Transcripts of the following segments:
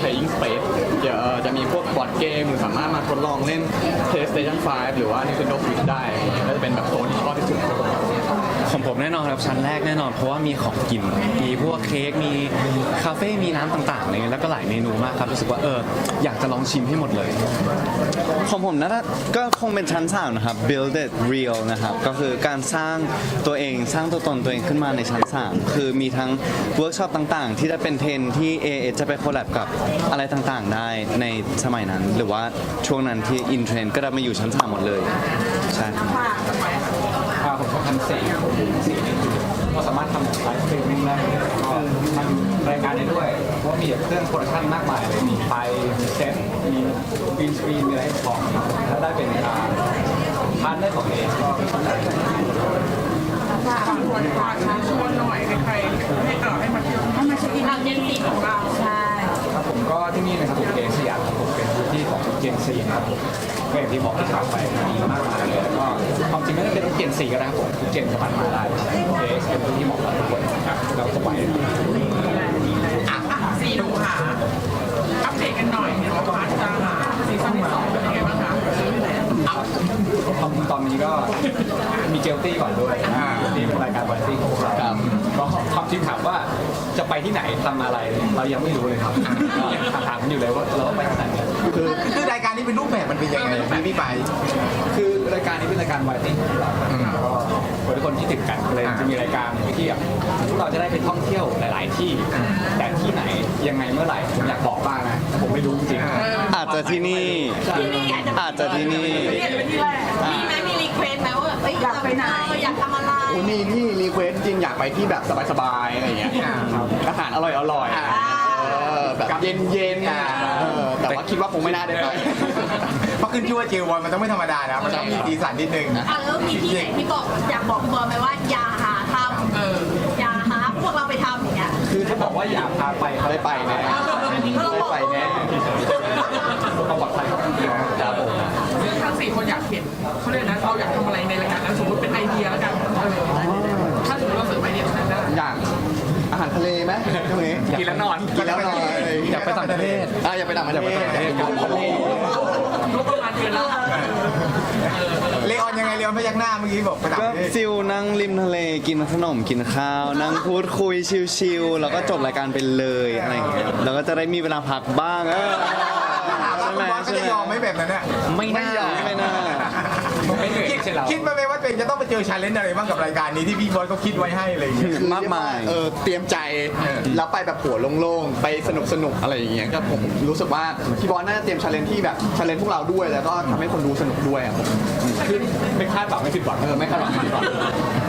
แบบว่า co-playing space เดี๋ยวจะมีพวกบอร์ดเกมหรือสามารถมาทดลองเล่น PlayStation 5 หรือว่า Nintendo Switch ได้ก็จะเป็นแบบโซนที่ รับชั้นแรกแน่นอนเพราะว่ามีของกิน มีพวกเค้กมีคาเฟ่มีน้ำต่างๆอะไรเงี้ยแล้วก็หลายเมนูมากครับรู้สึกว่าเอออยากจะลองชิมให้หมดเลย ของผมนะก็คงเป็นชั้นสามนะครับ build it real นะครับ ก็คือการสร้างตัวเองสร้างตัวตนตัวเองขึ้นมาในชั้น 3 คือมีทั้งเวิร์กช็อปต่างๆ ที่จะเป็นเทรนที่ a อจะไปโคแลบกับอะไรต่างๆ ได้ในสมัยนั้น หรือว่าช่วงนั้นที่อินเทรนก็จะมาอยู่ชั้น 3 หมดเลย ใช่ครับ ผมชอบทำสีสีนี่คือก็สามารถทำไลฟ์สตรีมมิ่งได้ก็ทำรายการได้ด้วย เพราะว่ามีเครื่องโปรดักชั่นมากมายเลยมีไฟมีเซตมีกรีนสกรีนมีอะไรให้ของถ้าได้เป็นพาร์ทได้ของเองก็สนใจฝากชวนฝากชวนชวนหน่อยใครให้เออให้มาเที่ยวให้มาเช็คอินเย็นสีของเราใช่ครับผมก็ที่นี่นะครับผมเกส เจนซีนะครับผมก็อย่างที่บอกที่ถามไปมีมากมายเลยแล้วก็ความจริงไม่ต้องเป็นต้องเจนซีก็ได้ครับผมทุกเจนสามารถมาได้เกสเป็นพื้นที่เหมาะกับทุกคนครับเราสบายเลยครับอะสีหนูค่ะอัปเดตกันหน่อยเดี๋ยวพาร์ทจะซีซั่นที่สองเป็นยังไงบ้างคะความจริงตอนนี้ก็มีเจลตี้ก่อนด้วยนี่เป็นรายการวาไรตี้ของพวกเรา ก็ความจริงถามว่าจะไปที่ไหนทำอะไรเรายังไม่รู้เลยครับก็ถามกันอยู่เลยว่าเราต้องไปที่ไหนเนี่ยคือคือรายการนี้เป็นรูปแบบมันเป็นยังไงพี่พี่ไป คือรายการนี้เป็นรายการวาไรตี้ของเราแล้วก็คนทุกคนที่ติดกันเลยจะมีรายการที่แบบพวกเราจะได้ไปท่องเที่ยวหลาย ๆ ที่ แต่ที่ไหนยังไงเมื่อไหร่ผมอยากบอกบ้างนะแต่ผมไม่รู้จริงๆ อาจจะที่นี่ อาจจะที่นี่มีไหมมีรีเควสไหมว่าแบบเอ้ยอยากไปไหนเอออยากทำอะไร โอ้นี่ที่รีเควสจริงอยากไปที่แบบสบายๆอะไรอย่างเงี้ยอาหารอร่อยๆเออแบบเย็นๆอะเออแต่ว่าคิดว่าคงไม่น่าได้ไปเพราะขึ้นชื่อว่าเจลบอลมันต้องไม่ธรรมดานะมันต้องมีสีสันนิดนึงนะอะแล้วมีที่ไหนที่บอกอยากบอกพี่บอลไหมว่าอย่าหาทำเอออย่าหาพวกเราไปทำอย่างเงี้ยคือถ้าบอกว่าอยากพาไปเขาได้ไปแน่ได้ไปแน่เอาปลอดภัยครับพี่น้องครับผมซึ่งทั้งสี่คนอยากเห็นเขาเรียกนะเราอยากทำ ตรงนี้กินแล้วนอน กินแล้วนอนอยากไปต่างประเทศอะอย่าไปต่างประเทศอยากไปต่างประเทศอาหารทะเลก็ประมาณเดือนละเลออนยังไงเลออนพยักหน้าเมื่อกี้บอกไปต่างก็ประเทศฟิลนั่งริมทะเลกินขนมกินข้าว นั่งพูดคุยชิลๆแล้วก็จบรายการไปเลยอะไรอย่างเงี้ยแล้วก็จะได้มีเวลาพักบ้างเออถามว่าคุณบอลก็จะยอมไหมแบบนั้นเนี่ยไม่น่าไม่น่า ไม่เหนื่อยคิดใช่เราคิดมาไหมว่าตัวเองจะต้องไปเจอชาเลนจ์อะไรบ้างกับรายการนี้ที่พี่บอลเขาคิดไว้ให้อะไรอย่างเงี้ยมากมาย เออเตรียมใจ แล้วไปแบบหัวโล่งๆ ไปสนุกสนุกๆอะไรอย่างเงี้ยก็ผมรู้สึกว่าพี่บอลน่าจะเตรียมชาเลนที่แบบชาเลนพวกเราด้วย แล้วก็ทำให้คนดูสนุกด้วยอะผมคือไม่คาดหวังไม่ผิดหวังเออไม่คาดหวังไม่ผิดหวัง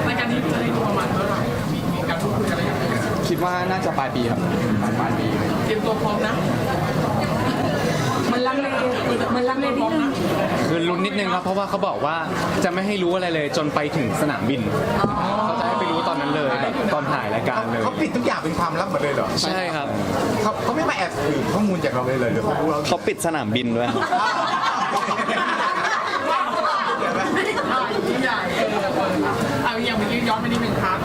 รายการนี้จะได้ดูประมาณเท่าไหร่มีมีการพูดคุยอะไรอย่างเงี้ยคิดว่าน่าจะปลายปีครับปลายปีเตรียมตัวพร้อมนะมันลังเลมันลังเลนิดนึงคือลุ้นนิดนึงครับเพราะว่าเขาบอกว่าจะไม่ให้รู้อะไรเลยจนไปถึงสนามบินเขาจะให้ไปรู้ ตอนนั้นเลยแบบตอนถ่ายรายการเลยเขาปิดทุกอย่างเป็นความลับหมดเลยเหรอใช่ครับเขาเขาไม่มาแอบสืบข้อมูลจากเราเลยเลยหรือเขารู้เราเขาปิดสนามบินด้วย ยิ่งใหญ่เออเอาอย่างเมื่อกี้ย้อนไปนิดนึงครับ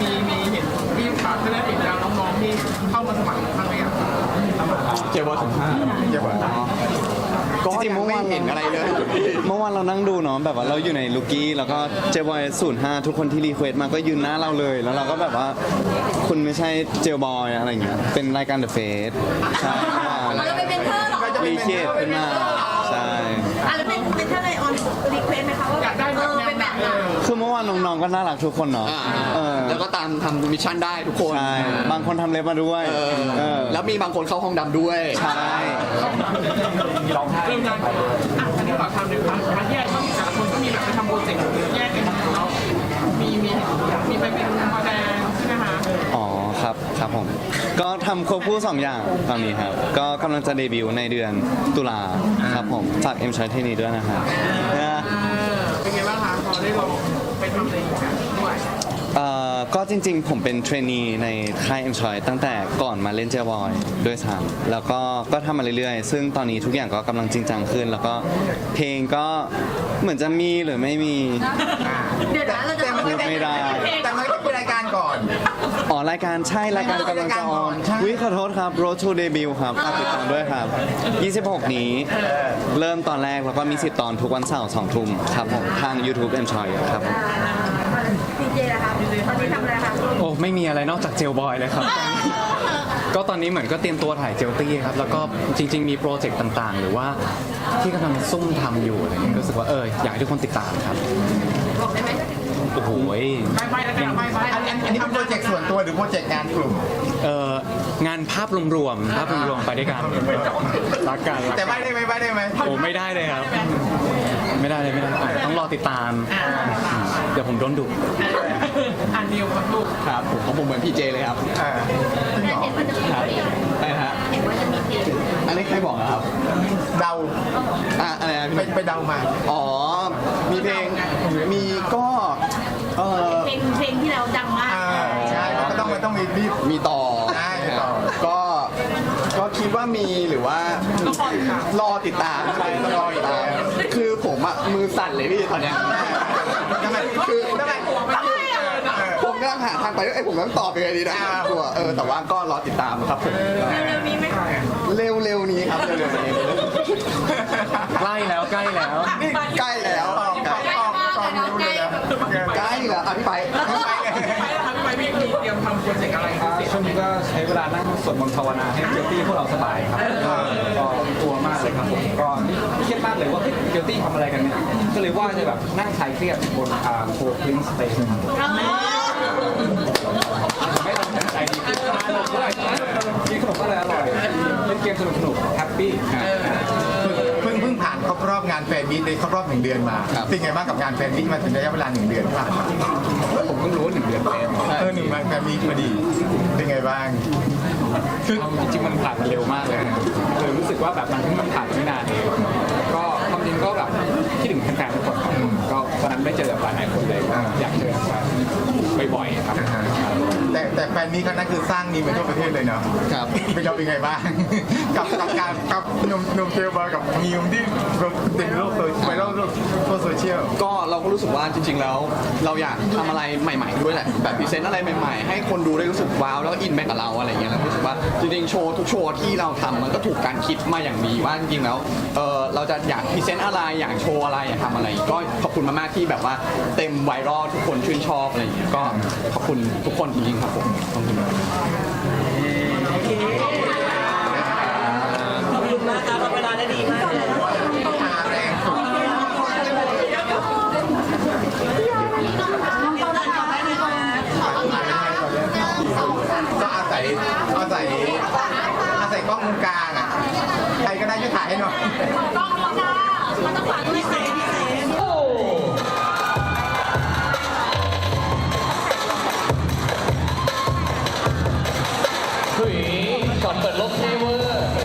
มีมีเห็นมีข่าวที่ได้เห็นแล้วน้องๆที่เข้ามาสมัครครั้งแรกเจอบอลถึงห้าเดี๋ยวก่อนนะก็ จริยังงๆเมื่อไม่วานเห็นอะไรเลย เมื่อวานเรานั่งดูเนาะแบบว่าเราอยู่ในลูกี้แล้วก็เจลบอยศูนย์ห้าทุกคนที่รีเควสต์มาก็ยืนหน้าเราเลย แล้วเราก็แบบว่าคุณไม่ใช่เจลบอยอะไรอย่างเงี้ยเป็นรายการเดอะเฟสใช่เราจะไปเป็นเธอเหรอรีเคทขึ้นมาใช่อะแล้วเป็นเป็นเธอในออนรีเควสไหมคะว่าอยากได้เอแบบอแนวเป็นไหนแบบไหนคือเมื่อวานน้องๆก็น่ารักทุกคนเนาะอ่าเออแล้วก็ตามทำมิชชั่นได้ทุกคนใช่บางคนทำเล็บมาด้วยเออเออแล้วมีบางคนเข้าห้องดำด้วยใช่มีร้องไห้ ครับครับผม ก็ทำควบคู่สองอย่างตอนนี้ครับ ก็กำลังจะเดบิวต์ในเดือนตุลาครับผมฝากเอ็มชอยเทนีด้วยนะครับนะเออเป็นไงบ้างคะพอได้ลองไปทำอะไรอย่างเงี้ยด้วยเอ่อก็จริงๆ ผมเป็นเทรนนีในค่ายเอ็มชอยตั้งแต่ก่อนมาเล่นเจบอยด้วยซ้ำแล้วก็ก็ทำมาเรื่อยๆ ซึ่งตอนนี้ทุกอย่างก็กำลังจริงจังขึ้น แล้วก็เพลงก็เหมือนจะมีหรือไม่มี เดี๋ยวนะเราจะแต่มันพูดไม่ได้แต่มันก็เป็น รายการก่อนอ๋อรายการใช่รายการกำลังจะออนวิขอโทษครับ Road to Debut ครับฝากติดตามด้วยครับ 26 นี้ เริ่มตอนแรกแล้วก็มี 10 ตอนทุกวันเสาร์2ทุ่มครับผมทาง YouTube and Choice ครับผมดีเจนะคะตอนนี้ทำอะไรคะโอ้ไม่มีอะไรนอกจากเจลบอยเลยครับ ก็ตอนนี้เหมือนก็เตรียมตัวถ่ายเจลตี้ครับ แล้วก็จริง ๆ มีโปรเจกต์ต่างๆ หรือว่าที่กำลังซุ่มทำอยู่อะไรเงี้ยรู้สึกว่าเอออยากให้ทุกคนติดตามครับบอกได้ไหมโอ้โหยไม่ไม่แล้วกันไม่ไม่อันอันอันนี้เป็นโปรเจกต์ส่วนตัวหรือโปรเจกต์งานกลุ่ม เอ่องานภาพรวมๆภาพรวมๆไปด้วยกันรักกันรักแต่กัไม่ได้ไหมไม่ได้ไหมโอ้ไม่ได้เลยครับ ไม่ได้เลยไม่ได้ต้องรอติดตาม เดี๋ยวผมโดนดุอันเดียวกับลูกครับผมของผมเหมือนพี่เจเลยครับอ่าจะมีครับเพลงอะไรนะฮะเห็นว่าจะมีเพลงอันนี้ใครบอกอะครับเดาอะอะไรนะพี่ไปไปเดามา อ๋อ มีเพลงมีก็ เออ เพลงเพลงที่เราดังมากอ่าใช่มันก็ต้องมันต้องมีรีบ มีต่อใช่มีต่อ ก็ก็คิดว่ามีหรือว่า รอติดตามใช่ต้องรอติดตามคือผมอะมือสั่นเลยพี่ตอนเนี้ยทำไมคือทำไมผมกำลังหาทางไปว่าเอ้ยผมต้องตอบยังไงดีนะกลัวเออแต่ว่าก็รอติดตามครับผมเร็วๆนี้ไหมเร็วๆนี้ครับเร็วๆนี้ ใกล้แล้วใกล้แล้วนี่ใกล้แล้ว ตอบตอบตอบตอบรู้เลยนะ ใกล้แล้วอะพี่ไปไปแล้วครับพี่ไปพี่เตรียมทำโปรเจกต์อะไรครับช่วงนี้ก็ใช้เวลานั่งสวดมนต์ภาวนาให้เจลตี้พวกเราสบายครับก็กลัวมากเลยครับผมก็เครียดมากเลยว่าเฮ้ยเจลตี้ทำอะไรกันเนี่ยก็เลยว่าจะแบบนั่งคลายเครียดบนอ่าโคพลิงสเตชันไม่ต้องใจดีขึ้นสนุกด้วยกินขนมอร่อยอร่อยเล่นเกมสนุกสนุกแฮปปี้ ครบรอบงานแฟนมิตในครบรอบหนึ่งเดือนมาครับ เป็นไงบ้างกับงานแฟนมิตมาถึงระยะเวลาหนึ่งเดือนที่ผ่านมาผมเพิ่งรู้ว่าหนึ่งเดือนเป็นเออหนึ่งวันแฟนมิตพอดี เป็นไงบ้าง คือจริงๆมันผ่านมาเร็วมากเลยเลยรู้สึกว่าแบบมันเพิ่งมันผ่านไม่นานเองก็ความจริงก็แบบคิดถึงแฟนๆทุกคนครับก็วันนั้นไม่เจอแบบหลายๆคนเลยก็อยากเจอกันบ่อยๆครับแต่แต่แฟนมิตครั้งนั้นคือสร้างนีมไปทั่วประเทศเลยเนาะ ครับ เป็นเราเป็นไงบ้าง กับกับการกับหนุ่มหนุ่มเทลบอลกับมีมที่ติดโลกโซเชียลไปโลกโลกโซเชียลก็เราก็รู้สึกว่าจริง ๆ แล้ว เราอยากทำอะไรใหม่ ๆ ด้วยแหละแบบพรีเซนต์อะไรใหม่ๆ ให้คนดูได้รู้สึกว้าวแล้วก็อินไปกับเราอะไรเงี้ยแล้วรู้สึกว่าจริงๆโชว์ทุกโชว์ที่เราทำมันก็ถูกการคิดมาอย่างดีว่าจริงๆแล้วเออเราจะอยากพรีเซนต์อะไรอยากโชว์อะไรอยากทำอะไร ก็ขอบคุณมากๆที่แบบว่าเต็มไวรัลทุกคนชื่นชอบอะไรอย่างเงี้ยก็ขอบคุณทุกคนจริงๆครับผมขอบคุณมาก ก็อาศัยอาศัยอาศัยกล้องมุมกลางอะ ใครก็ได้ช่วยถ่ายให้หน่อยกล้องนี้จ้ามันต้องฝากด้วยค่ะพี่เซนเฮ้ยก่อนเปิดลบเทเวอร์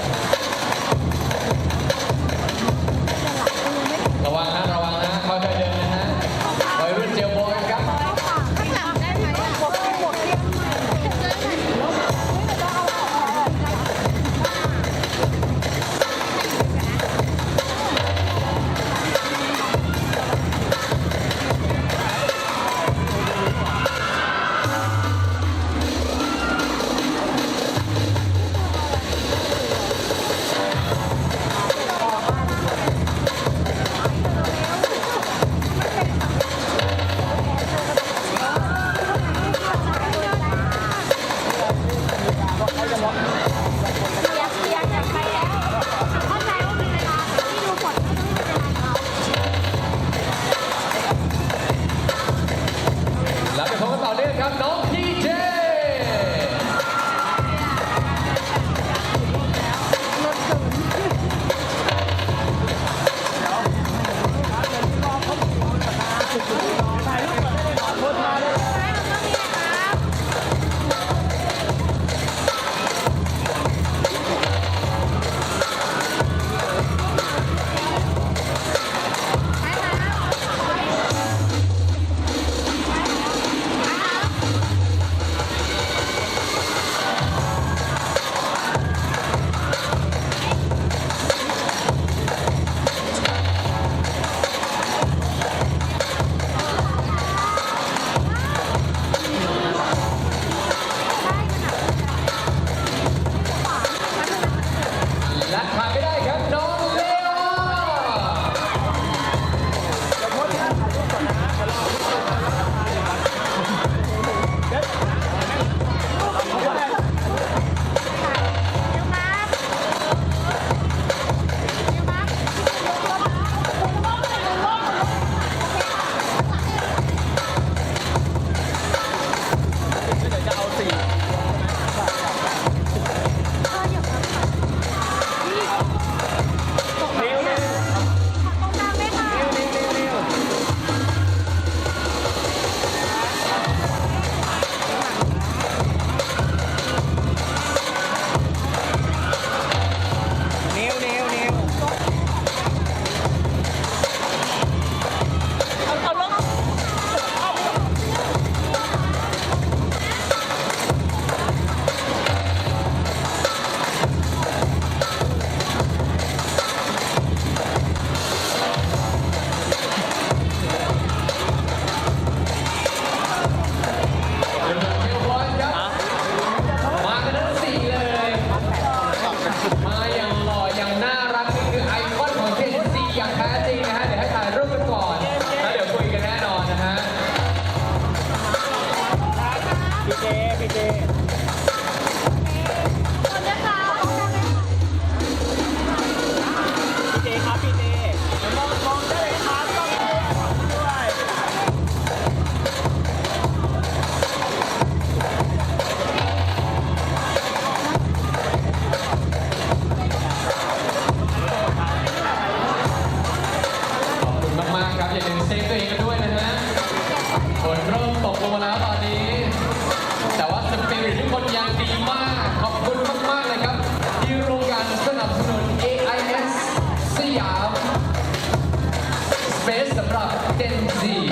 Z.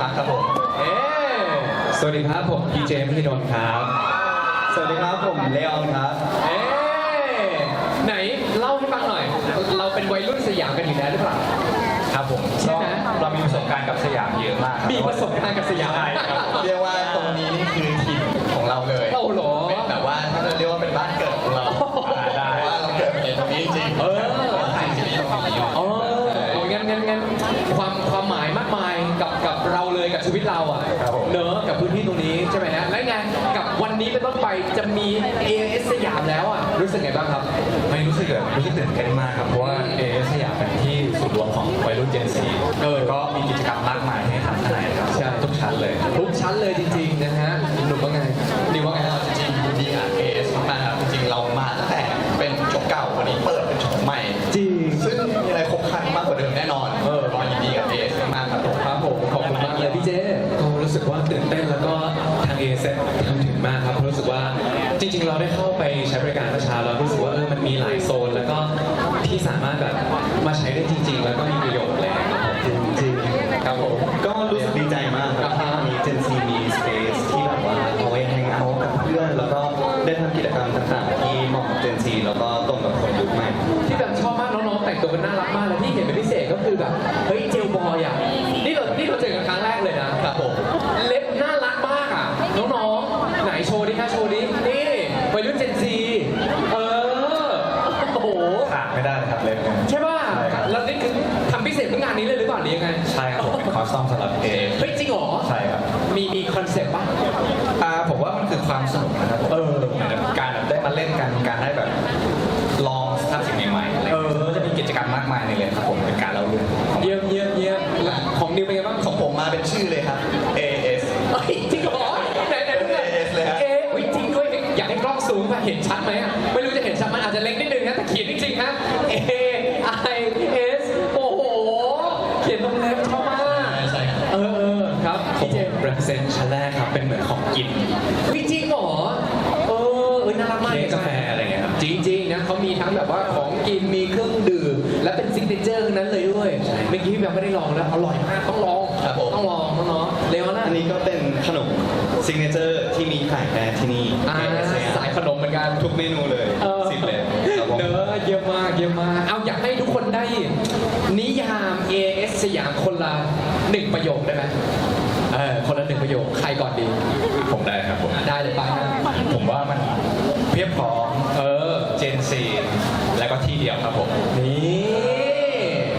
พัฒน์ครับผม เอ๊สวัสดีครับผมพีเจมพิดนครับ สวัสดีครับผมเลออนครับ เอ๊ไหนเล่าให้ฟังหน่อย เราเป็นวัยรุ่นสยามกันอยู่แล้วหรือเปล่า ครับผมใช่ไหมเรามีประสบการณ์กับสยามเยอะมากคบมีประสบการณ์กับสยามใช่ครับเรียกว่าตรงนี้นี่คือถิ่นของเราเลยโอ้โหเป็นแบบว่าถ้าจะเรียกว่าเป็นบ้านเกิดของเราอ่าได้ เพราะว่าเราเกิดในตรงนี้จริงๆเออ ถ่ายซีรีส์ตรงนี้อยู่อ๋อโอ้ยงั้นงั้นงั้นความความหมายมากมายกับกับเราเลย กับชีวิตเราอะครับผม เนอะกับพื้นที่ตรงนี้ใช่ไหมฮะและไงกับวันนี้เป็นต้นไปจะมี AS สยามแล้วอะรู้สึกไงบ้างครับ ไม่รู้สึกแบบรู้สึกตื่นเต้นมากครับ เพราะว่าเอสยามเป็นที่ศูนย์รวมของวัยรุ่นเจนซีเออก็มีกิจกรรมมากมายให้ทำข้างในครับใช่ ทุกชั้นเลย ทุกชั้นเลยจริงๆนะฮะหนุ่มว่าไง กิจกรรมต่างๆที่เหมาะกับเจนซีแล้วก็ตรงกับคนยุคใหม่ ที่แบบชอบมากน้องๆแต่งตัวกันน่ารักมากแล้วที่เห็นเป็นพิเศษก็คือแบบเฮ้ยเจลบอยอะนี่เรานี่เราเจอกันครั้งแรกเลยนะครับผมเล็บน่ารักมากอะน้องๆไหนโชว์ดิคะโชว์ดินี่วัยรุ่นเจนซีเออโอ้โหขาดไม่ได้เลยครับเล็บเนี่ยใช่ป่ะใช่ครับ แล้วนี่คือทำพิเศษเพื่องานนี้เลยหรือเปล่าหรือยังไงใช่ครับผมเป็นคอสตอมสำหรับเอเฮ้ยจริงเหรอใช่ครับมีมีคอนเซ็ปต์ป่ะ อ่าผมว่ามันคือความสนุกนะากมายในเลยครับผมเป็นการเล่าเรื่องของเยี่ยมเยี่ยมเยี่ยมแล้วของนิวเป็นไงบ้างของผมมาเป็นชื่อเลยครับ AS เฮ้ยจริงเหรอไหนไหนดูหน่อย AS เลยฮะ เอ๊ะอุ๊ยจริงด้วยอยากให้กล้องซูมมาเห็นชัดไหมอะไม่รู้จะเห็นชัดมันอาจจะเล็กนิดนึงนะแต่เขียนจริงๆฮะ A I S โอ้โห เขียนตรงเล็บชอบมากใช่ครับเออเออครับผมพี่เจม represent ชั้นแรกครับเป็นเหมือนของกิน วิจริงเหรอเออเออน่ารักมากเค้กกาแฟอะไรเงี้ยครับ จริงๆนะเขามีทั้งแบบว่า และเป็นซิกเนเจอร์ทั้งนั้นเลยด้วยเมื่อกี้พี่แบบไม่ได้ลองแล้วอร่อยมากต้องลองครับผม ต้องลองต้องลองเร็วนะอันนี้ก็เป็นขนมซิกเนเจอร์ที่มีขายแค่ที่นี่อ่า AS เนี่ยสายขนมเหมือนกัน ทุกเมนูเลยเออสิบเลยครับผม เนอะเยอะมากเยอะมาก เอาอยากให้ทุกคนได้ นิยาม AS สยามคนละหนึ่งประโยคได้ไหมเออคนละหนึ่งประโยคใครก่อนดี ผมได้ครับผม ได้เลยไปนะผมว่ามันเพียบพร้อมเออ เจนซีแล้วก็ที่เดียวครับผม นี่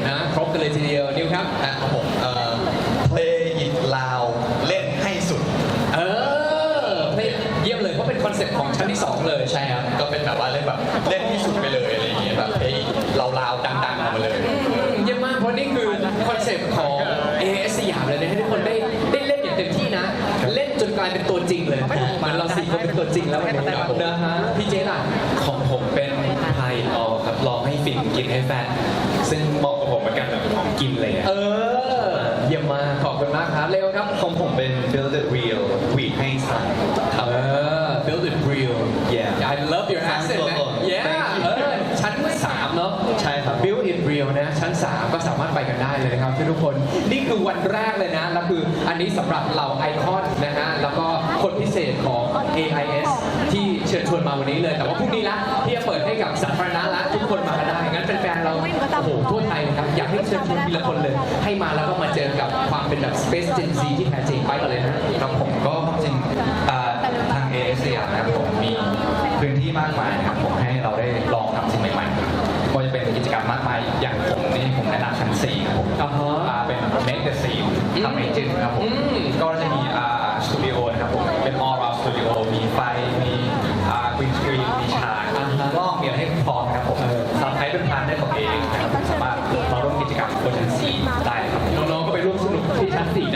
นะครบกันเลยทีเดียว นิวครับอะของผมเอ่อ play it loud เล่นให้สุด เออเพลงเยี่ยมเลยเพราะเป็นคอนเซ็ปต์ของชั้นที่2เลยใช่ครับ ก็เป็นแบบว่าเล่นแบบเล่นที่สุดไปเลยอะไรอย่างเงี้ยแบบเฮ้ยเราลาวๆดังๆออกมาเลยอืมเยี่ยมมากเพราะนี่คือคอนเซ็ปต์ของ AS สยามเลยนะให้ทุกคนได้ได้เล่นอย่างเต็มที่นะ เล่นจนกลายเป็นตัวจริงเลยเหมือนเราสี่คนเป็นตัวจริงแล้ววันนี้นะฮะพี่เจล่ะของผมเป็นพายออครับลองให้ฟินกินให้แฟน ซึ่งเหมาะกับผมเหมือนกันแบบของกินเลยอะเออ เยี่ยมมากขอบคุณมากครับเร็วครับ ของผมเป็น build it real หวีดให้สั่นเออ build it real Yeah I love your accent นะ yeah Thank you เออชั้นสามเนาะ ใช่ครับ build it real นะ ชั้น 3 ก็สามารถไปกันได้เลยนะครับทุกคน นี่คือวันแรกเลยนะ แล้วคืออันนี้สำหรับเหล่าไอคอนนะฮะ แล้วก็คนพิเศษของ AIS ที่ เชิญชวนมาวันนี้เลย แต่ว่าพรุ่งนี้ละที่จะเปิดให้กับสาธารณะละทุกคนมากันได้ งั้นแฟนๆเราโอ้โหทั่วไทยนะครับ อยากให้เชิญชวนทีละคนเลย ให้มาแล้วก็มาเจอกับความเป็นแบบ Space Gen Z ที่แท้จริงไปกันเลยนะครับผมก็ความจริงอ่าทาง AS สยามนะครับผมมีพื้นที่มากมายนะครับผมให้เราได้ลองทำสิ่งใหม่ๆก็จะเป็นกิจกรรมมากมายอย่างผมนี่ผมแนะนำชั้น4ครับผมอ่าฮะอ่าเป็น Make the Scene ทำเอเจนต์ครับผมอืมก็จะมีอ่าสตูดิโอนะครับผมเป็น all round studio มีไฟมี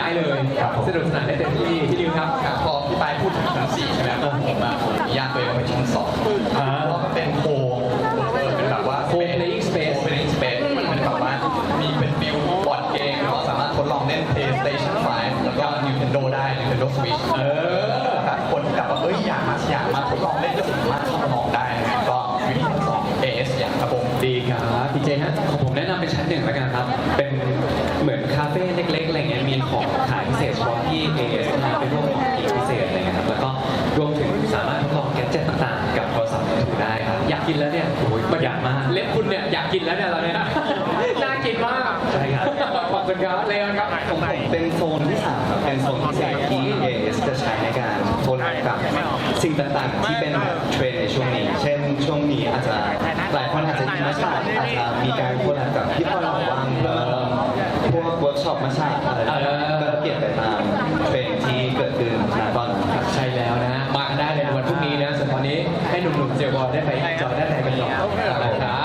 ได้เลย สนุกสนานได้เต็มที่พี่ดิวครับ แล้วเนี่ยโอ้ยมันอยากมากเล็บคุณเนี่ยอยากกินแล้วเนี่ยเราเนี่ยน่ากินมากใช่ครับ ขอบคุณครับเลอนครับ ของผมเป็นโซนที่สามครับเป็นโซนพิเศษที่ AS จะใช้ในการโทรกับสิ่งต่างๆ ที่เป็นเทรนด์ในช่วงนี้ เช่น ช่วงนี้อาจจะหลายคนอาจจะมีมาชาอาจจะมีการโคลับกับพี่พลหอวังเอ่อพวกเวิร์กช็อปมาชาอะไรก็เปลี่ยนไปตามเทรนด์ที่เกิดขึ้นณตอนนี้ครับใช่แล้วนะ หนุ่มๆเจียวบอลได้ไปจอดได้ไปกันหน่อยนะครับ